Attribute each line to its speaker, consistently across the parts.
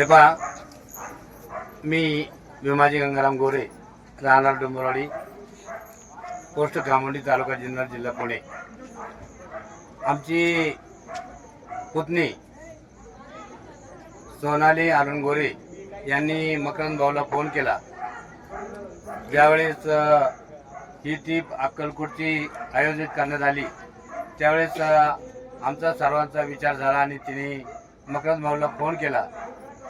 Speaker 1: हे पहा मी भीमाजी गंगाराम गोरे राहणार डोंबरवाडी पोस्ट खामोंडी तालुका जिल्हा जिल्हा पुणे. आमची पुतणी सोनाली अरुण गोरे यांनी मकरंद भाऊला फोन केला. ज्यावेळेस ही ट्रीप अक्कलकोटची आयोजित करण्यात आली त्यावेळेस आमचा सर्वांचा विचार झाला आणि तिने मकरंद भाऊला फोन केला.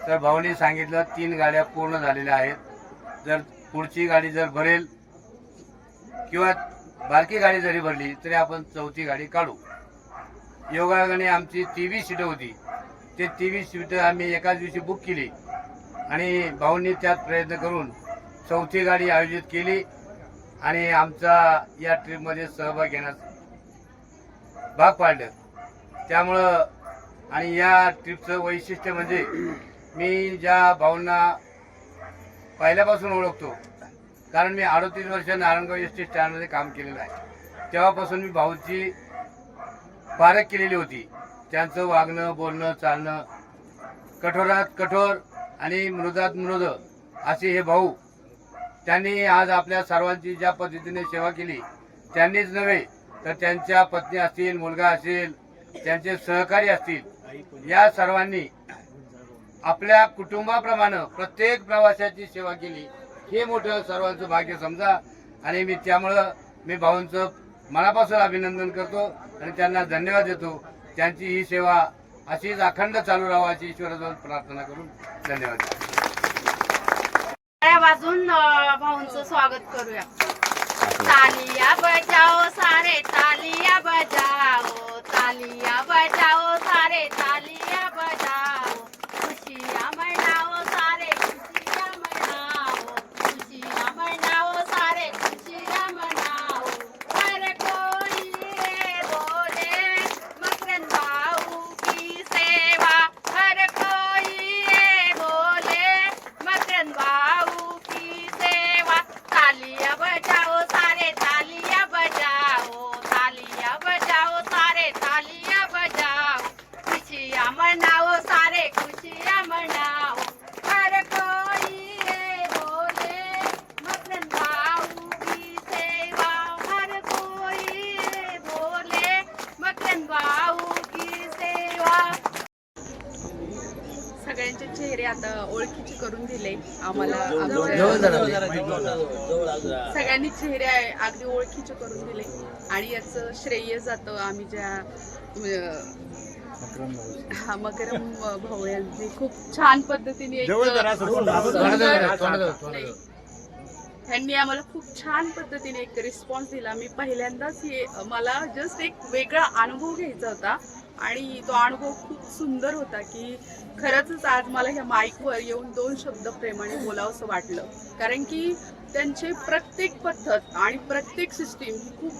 Speaker 1: तर भाऊनी सांगितलं तीन गाड्या पूर्ण झालेल्या आहेत. जर पुढची गाडी जर भरेल किंवा बारकी गाडी जरी भरली तरी आपण चौथी गाडी काढू. योगायोगाने आमची तेवीस सीटं होती. ते तेवीस सीटं आम्ही एकाच दिवशी बुक केली. आणि भाऊंनी त्यात प्रयत्न करून चौथी गाडी आयोजित केली आणि आमचा या ट्रीपमध्ये सहभाग घेण्यास भाग पाडलं. त्यामुळं आणि या ट्रीपचं वैशिष्ट्य म्हणजे मी ज्या भाऊंना पहिल्यापासून ओळखतो कारण मी अडतीस वर्ष नारायणगाव एस टी स्टँडमध्ये काम केलेलं आहे. तेव्हापासून मी भाऊची पारख केलेली होती. त्यांचं वागणं बोलणं चालणं कठोरात कठोर आणि मृदात मृद असे हे भाऊ त्यांनी आज आपल्या सर्वांची ज्या पद्धतीने सेवा केली त्यांनीच नव्हे तर त्यांच्या पत्नी असतील मुलगा असेल त्यांचे सहकारी असतील या सर्वांनी आपल्या कुटुंबाप्रमाणे प्रत्येक प्रवाशाची सेवा केली. हे मोठं सर्वांचं भाग्य समजा. आणि मी त्यामुळं मी भाऊंचं मनापासून अभिनंदन करतो आणि त्यांना धन्यवाद देतो. त्यांची ही सेवा अशीच अखंड चालू राहावाची अशी ईश्वराजवळ प्रार्थना करून धन्यवाद
Speaker 2: वाजून भाऊंचं स्वागत करूया. तालिया बजाओ सारे तालिया बजाओ तालिया बजाओ सारे तालिया
Speaker 3: चेहरे आता ओळखीचे करून दिले. आम्हाला. आमच्या सगळ्यांनी चेहरे अगदी ओळखीचे करून दिले. आणि याचं श्रेय जातं आम्ही ज्या हा मकरम भाऊ यांनी. खूप छान पद्धतीने एक. त्यांनी आम्हाला खूप छान पद्धतीने एक रिस्पॉन्स दिला. मी पहिल्यांदाच हे मला जस्ट एक वेगळा अनुभव घ्यायचा होता. आणि तो अनुभव खूप सुंदर होता की खरंच आज मला ह्या माईकवर येऊन दोन शब्द प्रेमाने बोलावंसं वाटलं. कारण की त्यांचे प्रत्येक पद्धत आणि प्रत्येक सिस्टीम खूप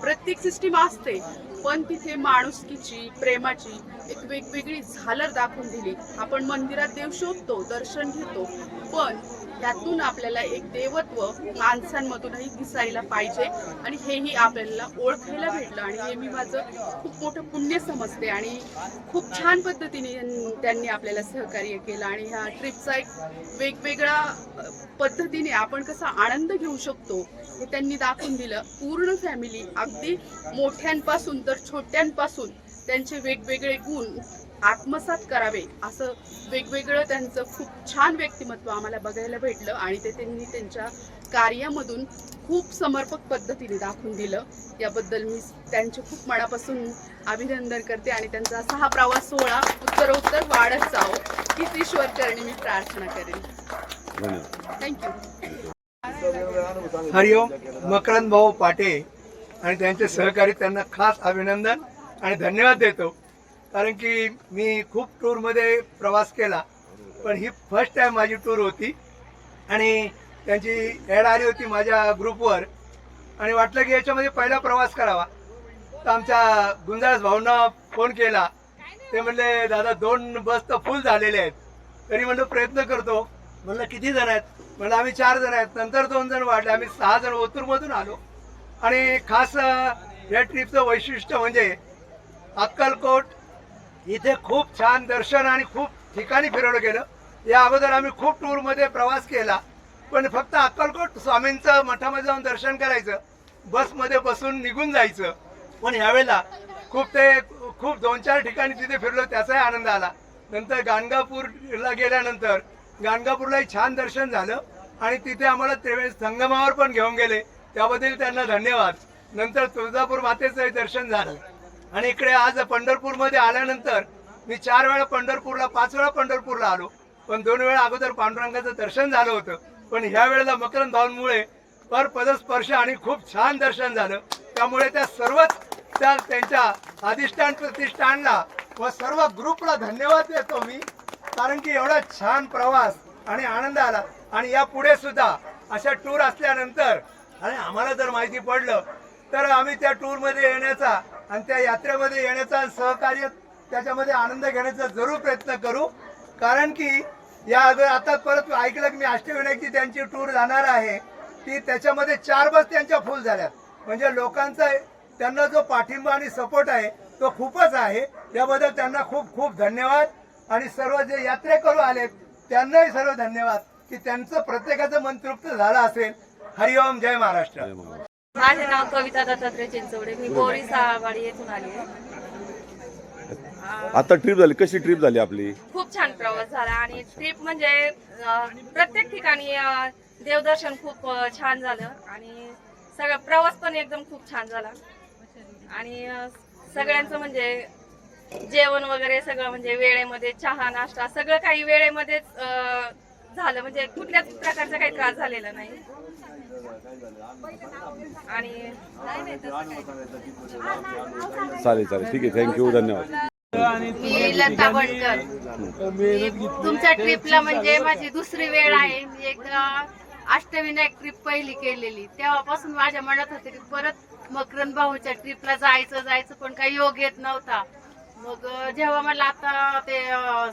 Speaker 3: प्रत्येक सिस्टीम असते पण तिथे माणुसकीची प्रेमाची एक वेगवेगळी झालर दाखवून दिली. आपण मंदिरात देव शोधतो दर्शन घेतो पण त्यातून आपल्याला एक देवत्व माणसांमधूनही दिसायला पाहिजे आणि हेही आपल्याला ओळखायला भेटलं. आणि हे मी माझं खूप मोठं पुण्य समजते आणि खूप छान पद्धतीने त्यांनी आपल्याला सहकार्य केलं. आणि ह्या ट्रिपचा एक वेगवेगळा पद्धतीने आपण कसा आनंद घेऊ शकतो हे त्यांनी दाखवून दिलं. पूर्ण फॅमिली अगदी मोठ्यांपासून तर छोट्यांपासून त्यांचे वेगवेगळे गुण आत्मसात करावे असं वेगवेगळं त्यांचं खूप छान व्यक्तिमत्व आम्हाला बघायला भेटलं आणि ते त्यांनी त्यांच्या कार्यामधून खूप समर्पक पद्धतीने दाखवून दिलं. याबद्दल मी त्यांचे खूप मनापासून अभिनंदन करते आणि त्यांचा असा हा प्रवास सोहळा उत्तरोत्तर वाढत जावो हीच ईश्वर चरणी मी प्रार्थना करेन. थँक्यू
Speaker 4: हरिओम मकरंद भाऊ पाटे आणि त्यांचे सहकारी त्यांना खास अभिनंदन. आणि धन्यवाद देतो. कारण की मी खूप टूरमध्ये प्रवास केला पण ही फर्स्ट टाईम माझी टूर होती. आणि त्यांची ॲड आली होती माझ्या ग्रुपवर आणि वाटलं की याच्यामध्ये पहिला प्रवास करावा. तर आमच्या गुंजाळस भाऊंना फोन केला. ते म्हणले दादा दोन बस तर फुल झालेले आहेत. तरी म्हणलं प्रयत्न करतो. म्हणलं किती जण आहेत? म्हणलं आम्ही चार जण आहेत. नंतर दोन जण वाढले. आम्ही सहा जण ओतूरमधून आलो. आणि खास या ट्रिपचं वैशिष्ट्य म्हणजे अक्कलकोट इथे खूप छान दर्शन आणि खूप ठिकाणी फिरवलं गेलं. या अगोदर आम्ही खूप टूरमध्ये प्रवास केला. पण फक्त अक्कलकोट स्वामींचं मठामध्ये जाऊन दर्शन करायचं बसमध्ये बसून निघून जायचं. पण ह्यावेळेला खूप ते खूप दोन चार ठिकाणी तिथे फिरलो त्याचाही आनंद आला. नंतर गाणगापूरला गेल्यानंतर गाणगापूरलाही छान दर्शन झालं आणि तिथे आम्हाला त्रिवेणी संगमावर पण घेऊन गेले. त्याबद्दल त्यांना धन्यवाद. नंतर तुळजापूर मातेचंही दर्शन झालं. आणि इकडे आज पंढरपूरमध्ये आल्यानंतर मी चार वेळा पंढरपूरला पाच वेळा पंढरपूरला आलो. पण दोन वेळा अगोदर पांडुरंगाचं दर्शन झालं होतं. पण ह्या वेळेला मकरंद भाऊंमुळे पर पदस्पर्श आणि खूप छान दर्शन झालं. त्यामुळे त्या सर्वच त्या त्यांच्या अधिष्ठान प्रतिष्ठानला व सर्व ग्रुपला धन्यवाद देतो मी. कारण की एवढा छान प्रवास आणि आनंद आला. आणि या पुढे सुद्धा अशा टूर असल्यानंतर आणि आम्हाला जर माहिती पडलं तर आम्ही त्या टूरमध्ये येण्याचा आणि त्या यात्रेमध्ये येण्याचा सहकार्य त्याच्यामध्ये आनंद घेण्याचा जरूर प्रयत्न करू. कारण की या अगर आता परत ऐकलं की मी अष्टविनायकची त्यांची टूर जाणार आहे. ती त्याच्यामध्ये चार बस त्यांच्या फुल झाल्यात. म्हणजे लोकांचा त्यांना जो पाठिंबा आणि सपोर्ट आहे तो खूपच आहे. याबद्दल त्यांना खूप खूप धन्यवाद. आणि सर्व जे यात्रेकरू आलेत त्यांनाही सर्व धन्यवाद की त्यांचं प्रत्येकाचं मन तृप्त झालं असेल. हरिओम जय महाराष्ट्र.
Speaker 5: माझे नाव कविता दत्तात्रय चिंचवडे. मी बोरी सहावाडी येथून आली आहे.
Speaker 6: आता ट्रिप झाली. कशी ट्रिप झाली आपली?
Speaker 5: खूप छान प्रवास झाला आणि ट्रिप म्हणजे अं, प्रत्येक ठिकाणी अं, देवदर्शन खूप अं, छान झालं आणि सगळं प्रवास पण एकदम खूप छान झाला. आणि अं, सगळ्यांचं म्हणजे जेवण वगैरे सगळं म्हणजे वेळेमध्ये चहा नाश्ता सगळं काही वेळेमध्येच अं, झालं. म्हणजे कुठल्याच प्रकारचा काही त्रास झालेला नाही.
Speaker 6: चालेल चालेल. ठीक आहे. थँक्यू धन्यवाद.
Speaker 2: मी लता बनकर तुमच्या ट्रिपला म्हणजे माझी दुसरी वेळ आहे. मी एकदा अष्टविनायक ट्रिप पहिली केलेली. तेव्हापासून माझ्या मनात होते की परत मकरन भाऊच्या ट्रिपला जायचं जायचं पण काही योग येत नव्हता. मग जेव्हा मला आता ते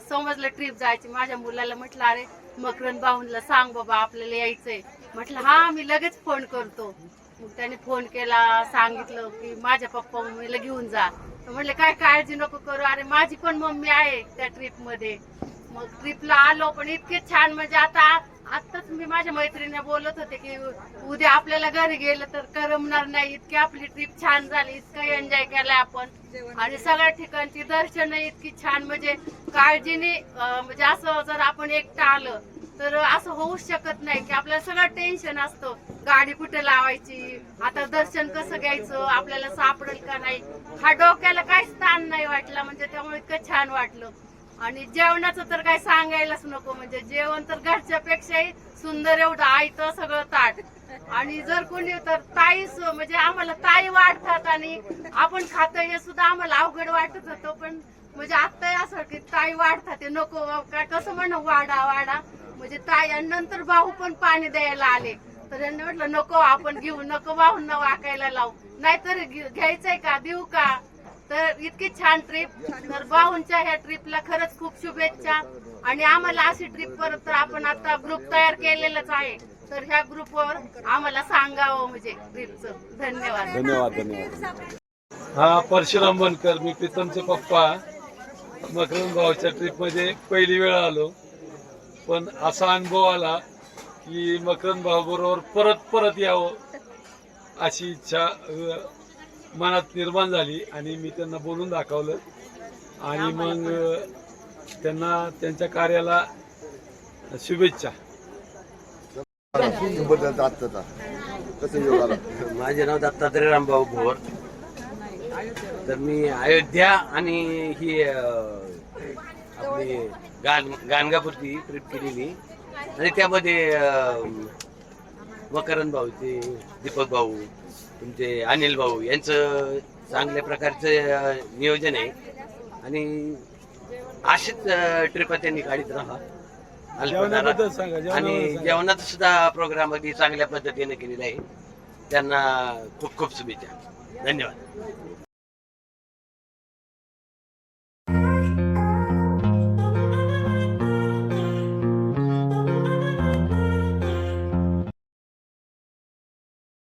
Speaker 2: समजलं ट्रिप जायची माझ्या मुलाला म्हटलं अरे मकरन भाऊंला सांग बाबा आपल्याला यायचंय. म्हटलं हा मी लगेच फोन करतो. मग त्याने फोन केला सांगितलं की माझ्या पप्पा मम्मीला घेऊन जा. तर काय काळजी नको करू अरे माझी पण मम्मी आहे त्या ट्रिपमध्ये. मग ट्रिपला आलो पण इतके छान म्हणजे आता आताच मी माझ्या मैत्रिणीने बोलत होते की उद्या आपल्याला घरी गेलं तर करमणार नाही इतकी आपली ट्रिप छान झाली इतकं एन्जॉय केलाय आपण. आणि सगळ्या ठिकाणची दर्शन इतकी छान म्हणजे काळजीने म्हणजे असं जर आपण एकटं आलं तर असं होऊच शकत नाही की आपल्याला सगळं टेन्शन असतं. गाडी कुठे लावायची? आता दर्शन कसं घ्यायचं? आपल्याला सापडेल का नाही? हा डोक्याला काहीच ताण नाही वाटला म्हणजे त्यामुळे इतकं छान वाटलं. आणि जेवणाचं तर काही सांगायलाच नको म्हणजे जेवण तर घरच्या पेक्षाही सुंदर एवढं आयतं सगळं ताट. आणि जर कोणी तर ताईच म्हणजे आम्हाला ताई वाढतात आणि आपण खातो हे सुद्धा आम्हाला अवघड वाटत होतं पण म्हणजे आत्ताही असं की ताई वाढतात ते नको काय कसं म्हण वाडा वाडा म्हणजे ताई आणि नंतर भाऊ पण पाणी द्यायला आले. तर यांनी म्हटलं नको आपण घेऊ नको भाऊंना वाकायला लावू. नाहीतर घ्यायचंय का देऊ का? तर इतकी छान ट्रिप तर भाऊंच्या ह्या ट्रिपला खरंच खूप शुभेच्छा. आणि आम्हाला अशी ट्रिप परत तर आपण आता ग्रुप तयार केलेलाच आहे. तर ह्या ग्रुपवर आम्हाला सांगावं म्हणजे ट्रिपचं धन्यवाद.
Speaker 6: धन्यवाद धन्यवाद.
Speaker 7: हा परशुराम बनकर मी प्रीतमचे पप्पा. मकरंद भाऊच्या ट्रिपमध्ये पहिली वेळ आलो. पण असा अनुभव आला की मकरंद भाऊ बरोबर परत परत यावं अशी इच्छा मनात निर्माण झाली आणि मी त्यांना बोलून दाखवलं. आणि मग त्यांना त्यांच्या कार्याला शुभेच्छा.
Speaker 8: माझे नाव दत्तात्रय रामभाऊ भोर. तर मी अयोध्या आणि ही आपली गान गाणगापूरची ट्रिप केलेली. आणि त्यामध्ये मकरंद भाऊचे दीपक भाऊ तुमचे अनिल भाऊ यांचं चांगल्या प्रकारचं नियोजन आहे. आणि अशीच ट्रिप त्यांनी काढीत राहा. आणि. जेवणाचा सुद्धा प्रोग्राम अगदी चांगल्या पद्धतीने केलेला आहे. त्यांना खूप खूप शुभेच्छा. धन्यवाद.